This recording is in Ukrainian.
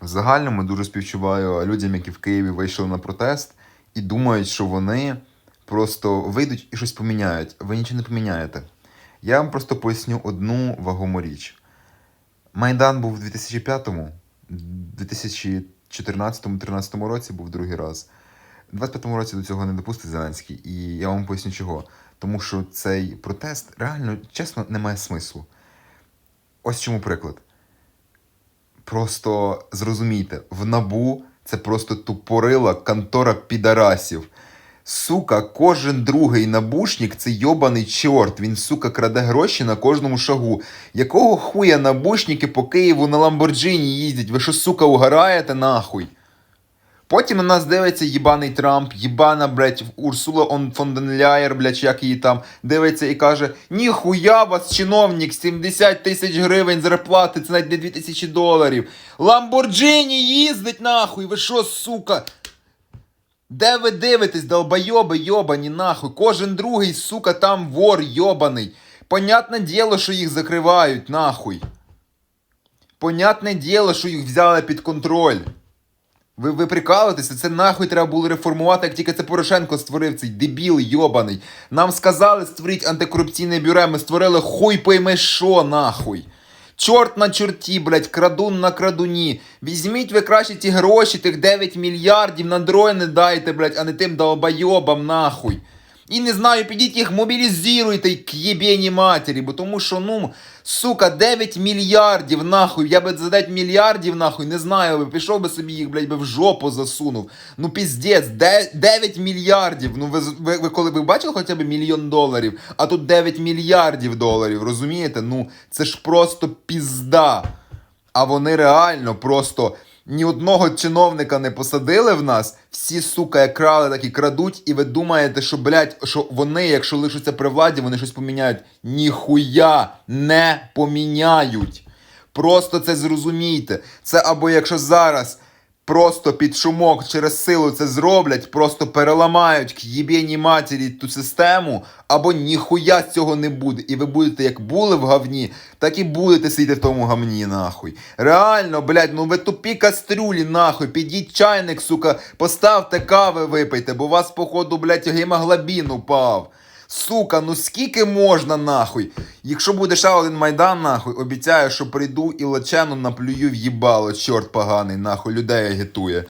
В загальному дуже співчуваю людям, які в Києві вийшли на протест і думають, що вони просто вийдуть і щось поміняють. Ви нічого не поміняєте. Я вам просто поясню одну вагому річ. Майдан був у 2005-му, 2014-2013 році був другий раз. У 25-му році до цього не допустить Зеленський. І я вам поясню чого. Тому що цей протест реально, чесно, не має смислу. Ось чому приклад. Просто зрозумійте, в набу це просто тупорила контора підарасів. Сука, кожен другий набушник це йобаний чорт. Він, сука, краде гроші на кожному шагу. Якого хуя набушники по Києву на Ламборджині їздять? Ви що, сука, угораєте нахуй? Потім на нас дивиться їбаний Трамп, їбана, блядь, Урсула он фон ден Ляєр, як її там, дивиться і каже: Ніхуя вас, чиновник, 70 тисяч гривень зарплати, це навіть не 2000 доларів. Ламборджині їздить нахуй, ви що, сука? Де ви дивитесь, долбойоби йобані нахуй? Кожен другий, сука, там вор йобаний. Понятне діло, що їх закривають, нахуй. Понятне діло, що їх взяли під контроль. Ви, ви прикалуєтеся? Це нахуй треба було реформувати, як тільки це Порошенко створив цей дебіл йобаний. Нам сказали створити антикорупційне бюро, ми створили хуй пойми що нахуй. Чорт на чорті, блядь, крадун на крадуні. Візьміть ви краще ті гроші, тих 9 мільярдів на дрони дайте, блядь, а не тим долбойобам нахуй. І не знаю, підіть їх мобілізуйте к єбені матері, бо тому що, ну, сука, 9 мільярдів нахуй. Я би за 9 мільярдів нахуй, не знаю, би пішов би собі їх, блядь, би в жопу засунув. Ну, піздець, 9 мільярдів. Ну, ви, ви, ви коли ви бачили хоча б мільйон доларів, а тут 9 мільярдів доларів, розумієте? Ну, це ж просто пізда. А вони реально просто ні одного чиновника не посадили в нас. Всі, сука, як крали, так і крадуть, і ви думаєте, що, блядь, що вони, якщо лишаться при владі, вони щось поміняють. Ніхуя не поміняють. Просто це зрозумійте. Це або якщо зараз просто під шумок через силу це зроблять, просто переламають к їбєній матері ту систему, або ніхуя цього не буде. І ви будете як були в говні, так і будете сидіти в тому говні, нахуй. Реально, блядь, ну ви тупі кастрюлі, нахуй. Підіть чайник, сука, поставте кави випийте, бо у вас, походу, блядь, гемоглобін упав. Сука, ну скільки можна нахуй? Якщо буде ще один майдан, нахуй, обіцяю, що прийду і лечену наплюю в їбало, чорт поганий, нахуй, людей агітує.